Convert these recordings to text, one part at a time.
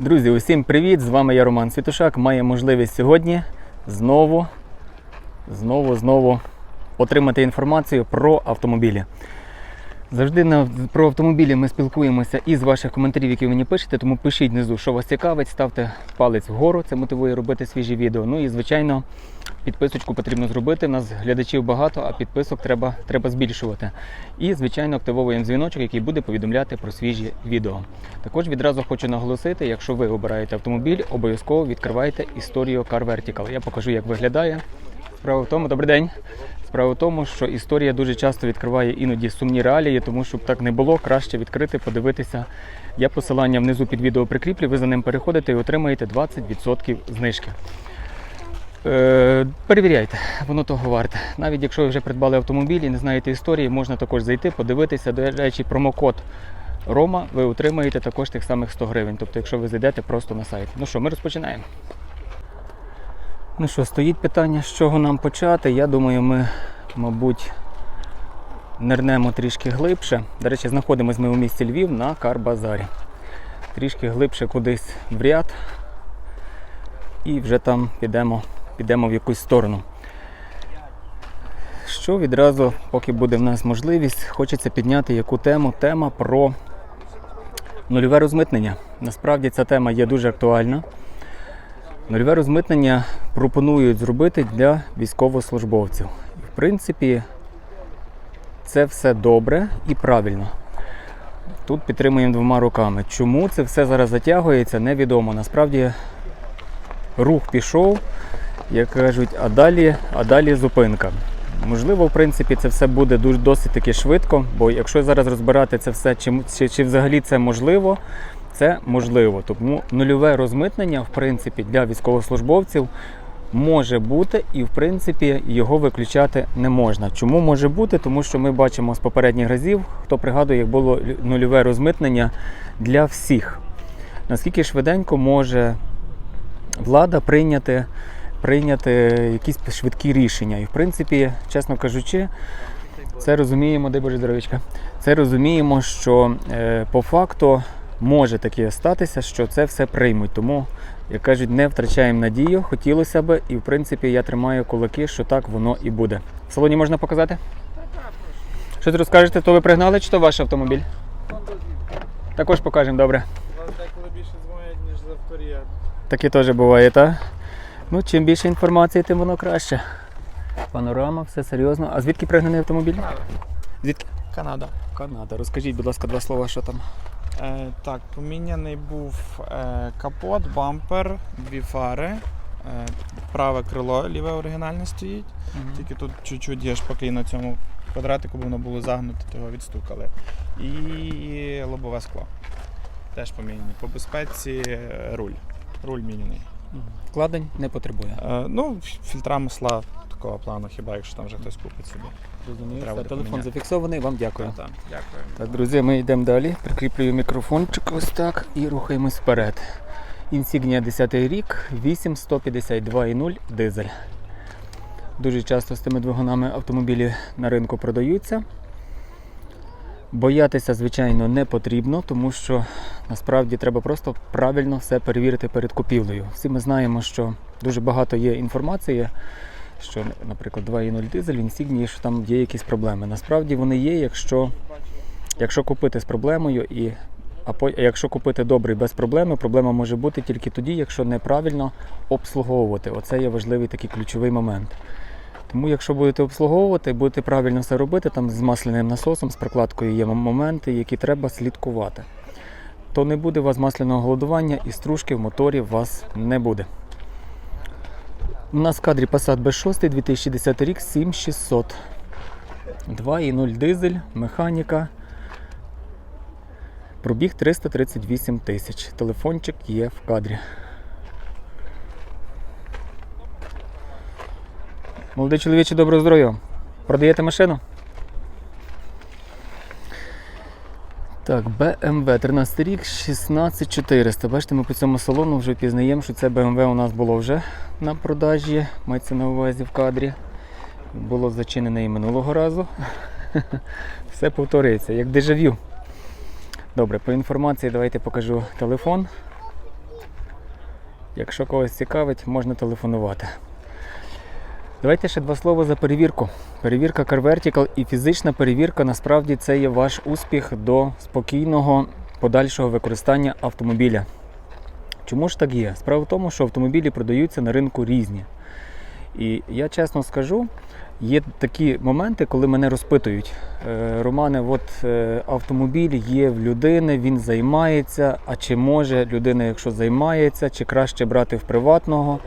Друзі, усім привіт! З вами я Роман Світушак. Має можливість сьогодні знову, знову, знову отримати інформацію про автомобілі. Завжди на, про автомобілі ми спілкуємося із ваших коментарів, які ви мені пишете, тому пишіть внизу, що вас цікавить, ставте палець вгору, це мотивує робити свіжі відео. Ну і звичайно, підписочку потрібно зробити. У нас глядачів багато, а підписок треба, треба збільшувати. І, звичайно, активовуємо дзвіночок, який буде повідомляти про свіжі відео. Також відразу хочу наголосити, якщо ви обираєте автомобіль, обов'язково відкривайте історію Car Vertical. Я покажу, як виглядає. Справа в тому, добрий день. Справа в тому, що історія дуже часто відкриває іноді сумні реалії, тому щоб так не було, краще відкрити, подивитися. Я посилання внизу під відео прикріплю, ви за ним переходите і отримаєте 20% знижки. Е, перевіряйте, воно того варте. Навіть якщо ви вже придбали автомобіль і не знаєте історії, можна також зайти, подивитися. До речі, промокод Рома ви отримаєте також тих самих 100 гривень. Тобто, якщо ви зайдете просто на сайт. Ну що, ми розпочинаємо. Ну що, стоїть питання, з чого нам почати. Я думаю, ми, мабуть, нирнемо трішки глибше. До речі, знаходимося ми у місті Львів на Карбазарі. Трішки глибше кудись в ряд. І вже там підемо, підемо в якусь сторону. Що відразу, поки буде в нас можливість, хочеться підняти яку тему? Тема про нульове розмитнення. Насправді ця тема є дуже актуальна. Нульове розмитнення пропонують зробити для військовослужбовців. В принципі, це все добре і правильно. Тут підтримуємо двома руками. Чому це все зараз затягується, невідомо. Насправді рух пішов, як кажуть, а далі, а далі зупинка. Можливо, в принципі, це все буде дуже досить таки швидко, бо якщо зараз розбирати це все, чи, чи, чи взагалі це можливо, це можливо. Тому нульове розмитнення, в принципі, для військовослужбовців може бути, і в принципі його виключати не можна. Чому може бути? Тому що ми бачимо з попередніх разів, хто пригадує, як було нульове розмитнення для всіх. Наскільки швиденько може влада прийняти, прийняти якісь швидкі рішення. І в принципі, чесно кажучи, це розуміємо, дай Боже здоров'ячка, це розуміємо, що е, по факту може таке статися, що це все приймуть. Тому, як кажуть, не втрачаємо надію, хотілося б, і в принципі я тримаю кулаки, що так воно і буде. В салоні можна показати? Щось розкажете, то ви пригнали, чи то ваш автомобіль? Також покажемо, добре. Деколи більше дзвонять, ніж з авторія. Таке теж буває, так? Ну, чим більше інформації, тим воно краще. Панорама, все серйозно. А звідки пригнаний автомобіль? Звідки? Канада. Канада. Розкажіть, будь ласка, два слова, що там. Е, так, поміняний був е, капот, бампер, дві фари. Е, праве крило, ліве оригінальне стоїть. Тільки тут чуть-чуть є шпаклі на цьому квадратику, бо воно було загнуте, то його відстукали. І лобове скло. Теж поміняні. По безпеці руль. Руль міняний. Вкладень не потребує. Е, ну, фільтра масла такого плану, хіба якщо там вже хтось купить собі. Розумію. Треба Все, буде телефон поміняти. зафіксований, вам дякую. Так, дякую. Так, друзі, ми йдемо далі. Прикріплюю мікрофончик ось так і рухаємось вперед. Insignia 10 рік, 8152,0 дизель. Дуже часто з тими двигунами автомобілі на ринку продаються. Боятися, звичайно, не потрібно, тому що насправді треба просто правильно все перевірити перед купівлею. Всі ми знаємо, що дуже багато є інформації, що, наприклад, 2.0 дизель в Insignia, що там є якісь проблеми. Насправді вони є, якщо Якщо купити з проблемою, і, а по, якщо купити добрий без проблеми, проблема може бути тільки тоді, якщо неправильно обслуговувати. Оце є важливий такий ключовий момент. Тому, якщо будете обслуговувати, будете правильно все робити, там з масляним насосом, з прокладкою є моменти, які треба слідкувати. То не буде у вас масляного голодування і стружки в моторі у вас не буде. У нас в кадрі Passat B6 2010 рік 7600. 2.0 дизель, механіка. Пробіг 338 тисяч. Телефончик є в кадрі. Молодий чоловіче, доброго здоров'я. Продаєте машину? Так, BMW 13 рік, 16400. Бачите, ми по цьому салону вже пізнаємо, що це BMW у нас було вже на продажі. Мається на увазі в кадрі. Було зачинене і минулого разу. Все повторюється, як дежавю. Добре, по інформації давайте покажу телефон. Якщо когось цікавить, можна телефонувати. Давайте ще два слова за перевірку. Перевірка Car Vertical і фізична перевірка насправді це є ваш успіх до спокійного подальшого використання автомобіля. Чому ж так є? Справа в тому, що автомобілі продаються на ринку різні. І я чесно скажу, є такі моменти, коли мене розпитують. «Е, Романе, от е, автомобіль є в людини, він займається. А чи може людина, якщо займається, чи краще брати в приватного?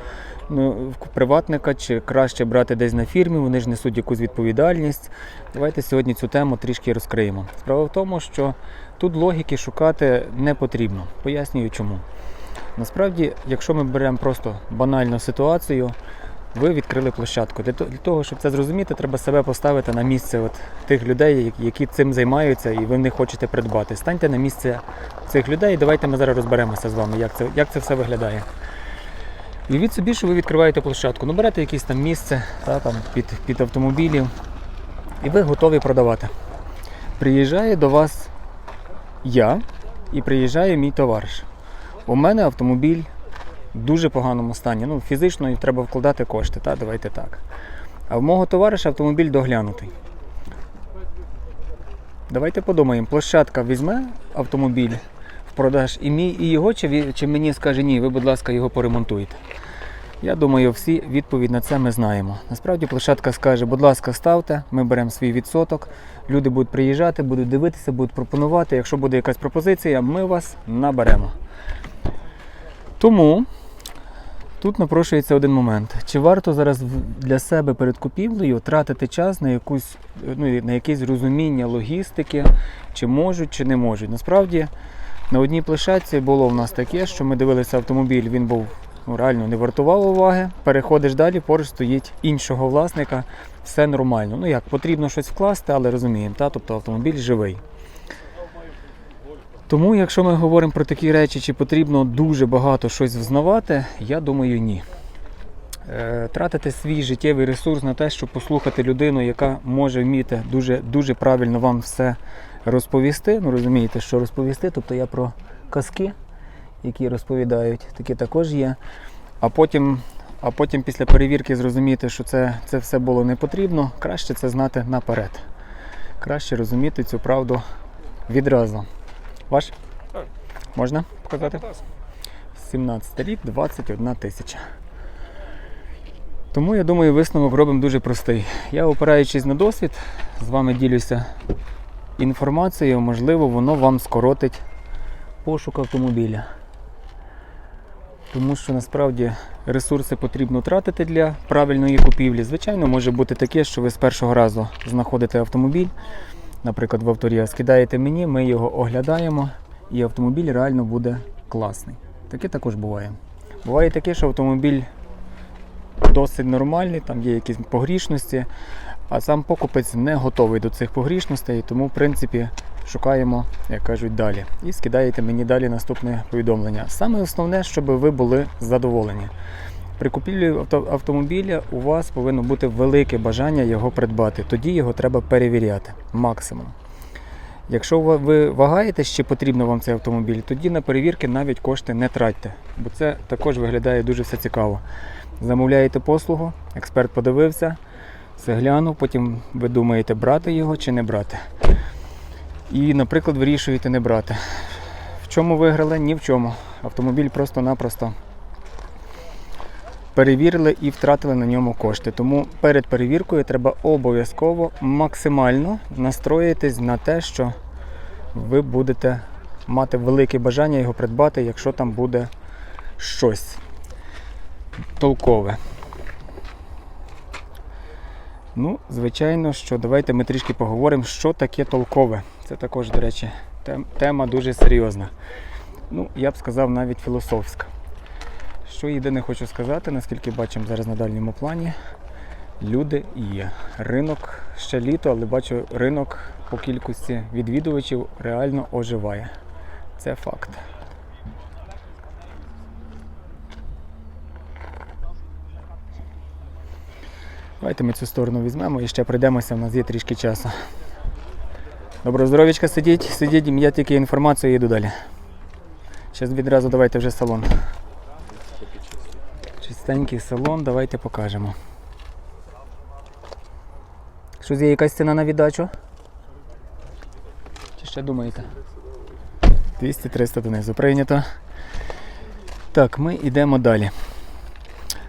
Ну, приватника, чи краще брати десь на фірмі, вони ж несуть якусь відповідальність. Давайте сьогодні цю тему трішки розкриємо. Справа в тому, що тут логіки шукати не потрібно. Пояснюю чому. Насправді, якщо ми беремо просто банальну ситуацію, ви відкрили площадку. Для того, щоб це зрозуміти, треба себе поставити на місце от тих людей, які- цим займаються, і ви не хочете придбати. Станьте на місце цих людей, і давайте ми зараз розберемося з вами, як це, як це все виглядає. Уявіть собі, що ви відкриваєте площадку, ну берете якесь там місце та, там, під, під автомобілів, і ви готові продавати. Приїжджає до вас я і приїжджає мій товариш. У мене автомобіль в дуже поганому стані. Ну, фізично треба вкладати кошти, та, давайте так. А в мого товариша автомобіль доглянутий. Давайте подумаємо, площадка візьме автомобіль продаж і мій, і його, чи, чи мені скаже ні, ви, будь ласка, його поремонтуйте. Я думаю, всі відповідь на це ми знаємо. Насправді площадка скаже, будь ласка, ставте, ми беремо свій відсоток. Люди будуть приїжджати, будуть дивитися, будуть пропонувати. Якщо буде якась пропозиція, ми вас наберемо. Тому тут напрошується один момент. Чи варто зараз для себе перед купівлею тратити час на якусь ну, на якесь розуміння логістики, чи можуть, чи не можуть. Насправді на одній площадці було в нас таке, що ми дивилися автомобіль, він був ну, реально не вартував уваги. Переходиш далі, поруч стоїть іншого власника, все нормально. Ну як, потрібно щось вкласти, але розуміємо, та? тобто автомобіль живий. Тому, якщо ми говоримо про такі речі, чи потрібно дуже багато щось взнавати, я думаю, ні. Е, Тратити свій життєвий ресурс на те, щоб послухати людину, яка може вміти дуже, дуже правильно вам все розповісти. Ну, розумієте, що розповісти, тобто я про казки, які розповідають, такі також є. А потім, а потім після перевірки зрозуміти, що це, це все було не потрібно, краще це знати наперед. Краще розуміти цю правду відразу. Ваш? Так. Можна показати? 17 рік, 21 тисяча. Тому я думаю, висновок робимо дуже простий. Я, опираючись на досвід, з вами ділюся інформацією, можливо, воно вам скоротить пошук автомобіля. Тому що насправді ресурси потрібно тратити для правильної купівлі. Звичайно, може бути таке, що ви з першого разу знаходите автомобіль, наприклад, в авторія скидаєте мені, ми його оглядаємо, і автомобіль реально буде класний. Таке також буває. Буває таке, що автомобіль досить нормальний, там є якісь погрішності, а сам покупець не готовий до цих погрішностей, тому, в принципі, шукаємо, як кажуть, далі. І скидаєте мені далі наступне повідомлення. Саме основне, щоб ви були задоволені. При купівлі авто- автомобіля у вас повинно бути велике бажання його придбати. Тоді його треба перевіряти максимум. Якщо ви вагаєтесь, чи потрібно вам цей автомобіль, тоді на перевірки навіть кошти не тратьте, бо це також виглядає дуже все цікаво. Замовляєте послугу, експерт подивився, все глянув, потім ви думаєте, брати його чи не брати. І, наприклад, вирішуєте не брати. В чому виграли? Ні в чому. Автомобіль просто-напросто перевірили і втратили на ньому кошти. Тому перед перевіркою треба обов'язково максимально настроїтись на те, що ви будете мати велике бажання його придбати, якщо там буде щось толкове. Ну, звичайно, що давайте ми трішки поговоримо, що таке толкове. Це також, до речі, тем- тема дуже серйозна. Ну, я б сказав, навіть філософська. Що єдине хочу сказати, наскільки бачимо зараз на дальньому плані, люди є. Ринок ще літо, але бачу, ринок по кількості відвідувачів реально оживає. Це факт. Давайте ми цю сторону візьмемо і ще прийдемося, в нас є трішки часу. Доброго здоров'ячка, сидіть, сидіть, я тільки інформацію і йду далі. Зараз відразу давайте вже салон. Чистенький салон, давайте покажемо. Що є якась ціна на віддачу? Чи ще думаєте? 200-300 донизу. Прийнято. Так, ми йдемо далі.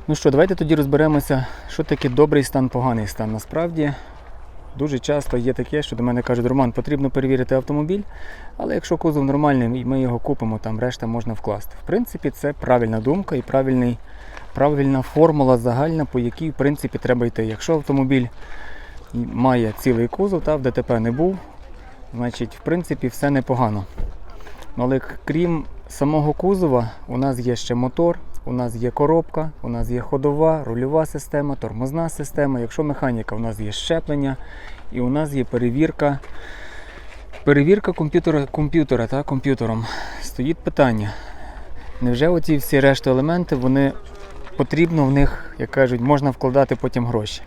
Ну що, давайте тоді розберемося, що таке добрий стан, поганий стан. Насправді дуже часто є таке, що до мене кажуть, Роман, потрібно перевірити автомобіль, але якщо кузов нормальний ми його купимо, там решта можна вкласти. В принципі, це правильна думка і правильний, правильна формула загальна, по якій в принципі треба йти. Якщо автомобіль має цілий кузов, та в ДТП не був, значить, в принципі, все непогано. Ну, Але крім самого кузова, у нас є ще мотор, у нас є коробка, у нас є ходова, рульова система, тормозна система. Якщо механіка, у нас є щеплення і у нас є перевірка. Перевірка комп'ютера, комп'ютера та, комп'ютером. Стоїть питання. Невже оці всі решта елементи, вони потрібно в них, як кажуть, можна вкладати потім гроші?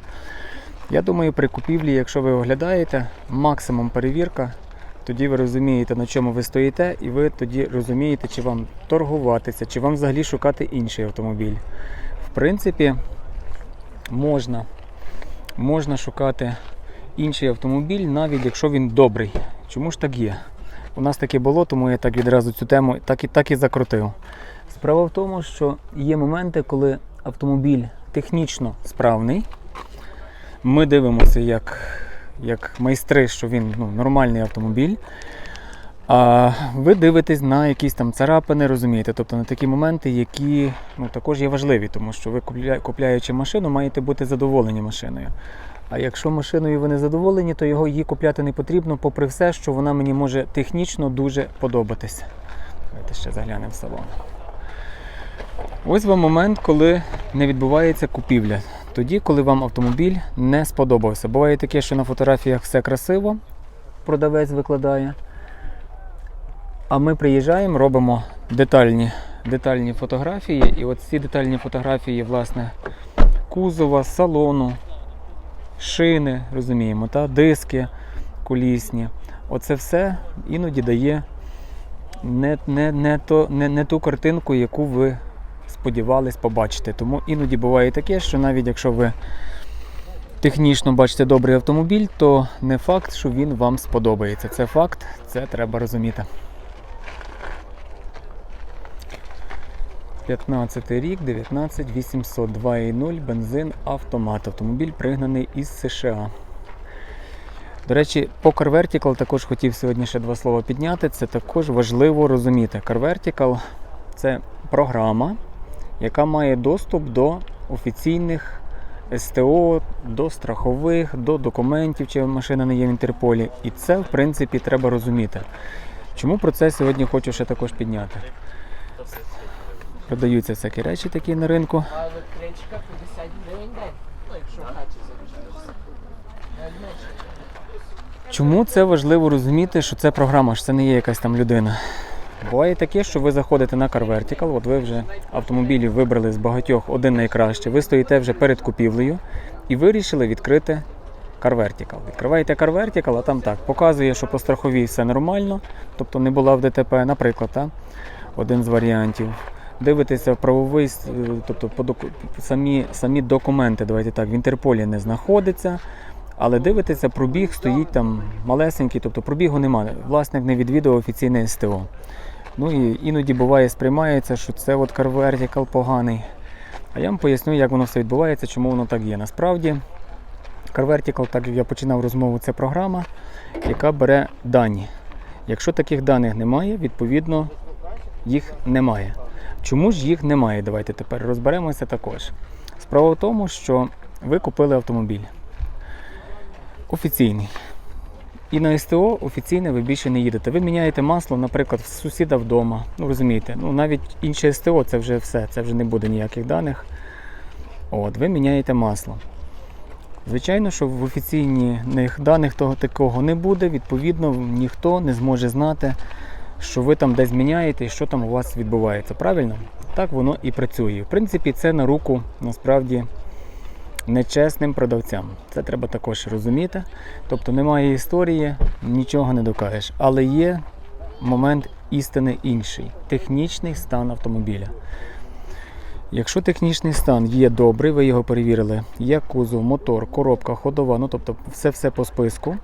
Я думаю, при купівлі, якщо ви оглядаєте, максимум перевірка, тоді ви розумієте, на чому ви стоїте, і ви тоді розумієте, чи вам торгуватися, чи вам взагалі шукати інший автомобіль. В принципі, можна, можна шукати інший автомобіль, навіть якщо він добрий. Чому ж так є? У нас таке було, тому я так відразу цю тему так і, так і закрутив. Справа в тому, що є моменти, коли автомобіль технічно справний. Ми дивимося як, як майстри, що він ну, нормальний автомобіль. А ви дивитесь на якісь там царапини, розумієте, тобто на такі моменти, які ну, також є важливі, тому що ви купляючи машину, маєте бути задоволені машиною. А якщо машиною ви не задоволені, то його її купляти не потрібно, попри все, що вона мені може технічно дуже подобатися. Давайте ще заглянемо в салон. Ось вам момент, коли не відбувається купівля. Тоді, коли вам автомобіль не сподобався. Буває таке, що на фотографіях все красиво, продавець викладає. А ми приїжджаємо, робимо детальні, детальні фотографії. І от ці детальні фотографії, власне, кузова, салону, шини, розуміємо, та, диски колісні. Оце все іноді дає не, не, не, то, не, не ту картинку, яку ви сподівались побачити. Тому іноді буває таке, що навіть якщо ви технічно бачите добрий автомобіль, то не факт, що він вам сподобається. Це факт, це треба розуміти. 15 рік, 19 800, 2.0, бензин, автомат. Автомобіль пригнаний із США. До речі, по Car Vertical також хотів сьогодні ще два слова підняти. Це також важливо розуміти. Car Vertical – це програма, яка має доступ до офіційних СТО, до страхових, до документів, чи машина не є в Інтерполі. І це, в принципі, треба розуміти. Чому про це сьогодні хочу ще також підняти? Продаються всякі речі такі на ринку. А електричка 50 гривень день. Ну, якщо в хаті. Чому це важливо розуміти, що це програма, що це не є якась там людина? Буває таке, що ви заходите на Car Vertical, от ви вже автомобілів вибрали з багатьох один найкраще, ви стоїте вже перед купівлею і вирішили відкрити Car Vertical. Відкриваєте Car Vertical, а там так, показує, що по страховій все нормально, тобто не була в ДТП, наприклад, та, один з варіантів. Дивитеся правовий, е, тобто по доку- самі, самі документи, давайте так, в Інтерполі не знаходиться. Але дивитеся, пробіг стоїть там малесенький, тобто пробігу немає. Власник не відвідував офіційне СТО. Ну і іноді буває сприймається, що це от Vertical поганий. А я вам поясню, як воно все відбувається, чому воно так є. Насправді, CarVertical, так як я починав розмову, це програма, яка бере дані. Якщо таких даних немає, відповідно їх немає. Чому ж їх немає? Давайте тепер розберемося також. Справа в тому, що ви купили автомобіль офіційний. І на СТО офіційне ви більше не їдете. Ви міняєте масло, наприклад, в сусіда вдома. Ну розумієте, ну навіть інше СТО це вже все, це вже не буде ніяких даних. От, ви міняєте масло. Звичайно, що в офіційних даних того такого не буде, відповідно, ніхто не зможе знати, що ви там десь міняєте і що там у вас відбувається. Правильно? Так воно і працює. В принципі, це на руку насправді нечесним продавцям. Це треба також розуміти. Тобто немає історії, нічого не докажеш. Але є момент істини інший технічний стан автомобіля. Якщо технічний стан є добрий, ви його перевірили, є кузов, мотор, коробка, ходова, ну тобто все-все по списку.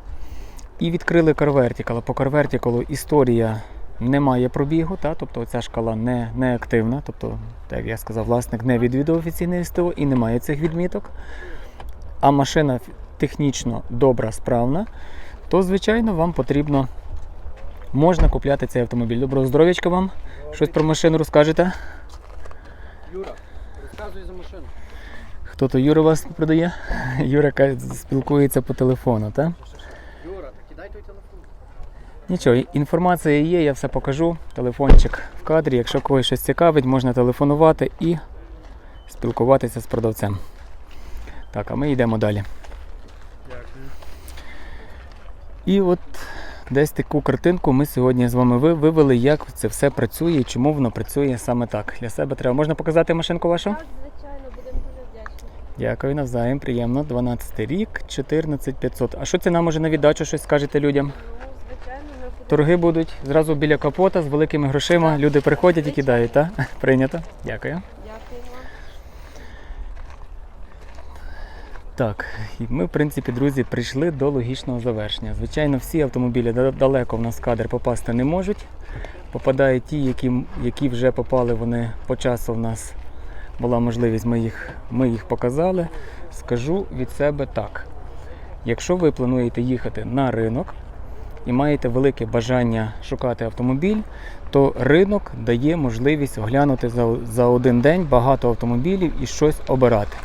І відкрили CarVertical. По CarVertical історія немає пробігу, та, тобто ця шкала не, не активна. Тобто, так як я сказав, власник не відвідав офіційне СТО і немає цих відміток. А машина технічно добра, справна, то звичайно вам потрібно можна купляти цей автомобіль. Доброго здоров'ячка вам. Щось про машину розкажете? Юра, розказуй за машину. Хто то Юра вас продає? Юра спілкується по телефону, так? Юра, так кидай той телефон. Нічого, інформація є, я все покажу. Телефончик в кадрі. Якщо когось щось цікавить, можна телефонувати і спілкуватися з продавцем. Так, а ми йдемо далі. Дякую. І от десь таку картинку ми сьогодні з вами вивели, як це все працює і чому воно працює саме так. Для себе треба. Можна показати машинку вашу? Так, звичайно, будемо дуже вдячні. Дякую, навзаєм, приємно. 12 рік, 14500. А що ціна може на віддачу, щось скажете людям? Ну, звичайно, ми будемо. Торги будуть зразу біля капота з великими грошима. Люди приходять і кидають, так? Прийнято. Дякую. Дякую. Так, і ми, в принципі, друзі, прийшли до логічного завершення. Звичайно, всі автомобілі далеко в нас в кадр попасти не можуть. Попадають ті, які, які вже попали, вони по часу в нас була можливість, ми їх, ми їх показали. Скажу від себе так. Якщо ви плануєте їхати на ринок і маєте велике бажання шукати автомобіль, то ринок дає можливість оглянути за, за один день багато автомобілів і щось обирати.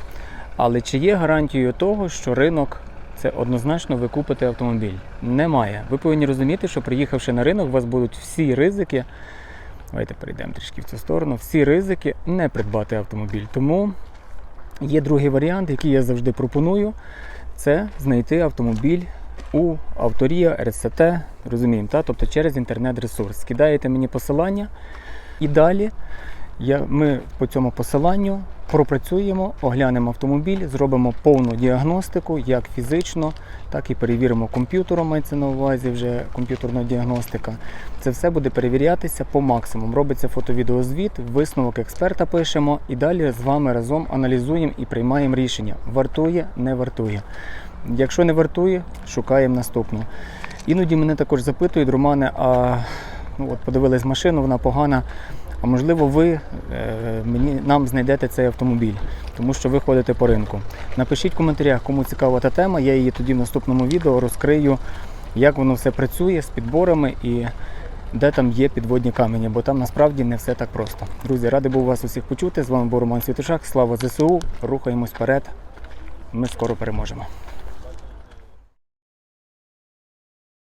Але чи є гарантією того, що ринок це однозначно ви купите автомобіль? Немає. Ви повинні розуміти, що приїхавши на ринок, у вас будуть всі ризики. Давайте перейдемо трішки в цю сторону. Всі ризики не придбати автомобіль. Тому є другий варіант, який я завжди пропоную. Це знайти автомобіль у авторія РСТ, розуміємо, та? тобто через інтернет-ресурс. Скидаєте мені посилання і далі я, ми по цьому посиланню пропрацюємо, оглянемо автомобіль, зробимо повну діагностику, як фізично, так і перевіримо комп'ютером, мається на увазі вже комп'ютерна діагностика. Це все буде перевірятися по максимуму. Робиться фото-відеозвіт, висновок експерта пишемо і далі з вами разом аналізуємо і приймаємо рішення. Вартує, не вартує. Якщо не вартує, шукаємо наступну. Іноді мене також запитують, Романе, а ну, от подивились машину, вона погана. А можливо, ви е, мені, нам знайдете цей автомобіль, тому що ви ходите по ринку. Напишіть в коментарях, кому цікава та тема. Я її тоді в наступному відео розкрию, як воно все працює з підборами і де там є підводні камені, бо там насправді не все так просто. Друзі, радий був вас усіх почути. З вами був Роман Святошак. Слава ЗСУ. Рухаємось вперед. Ми скоро переможемо.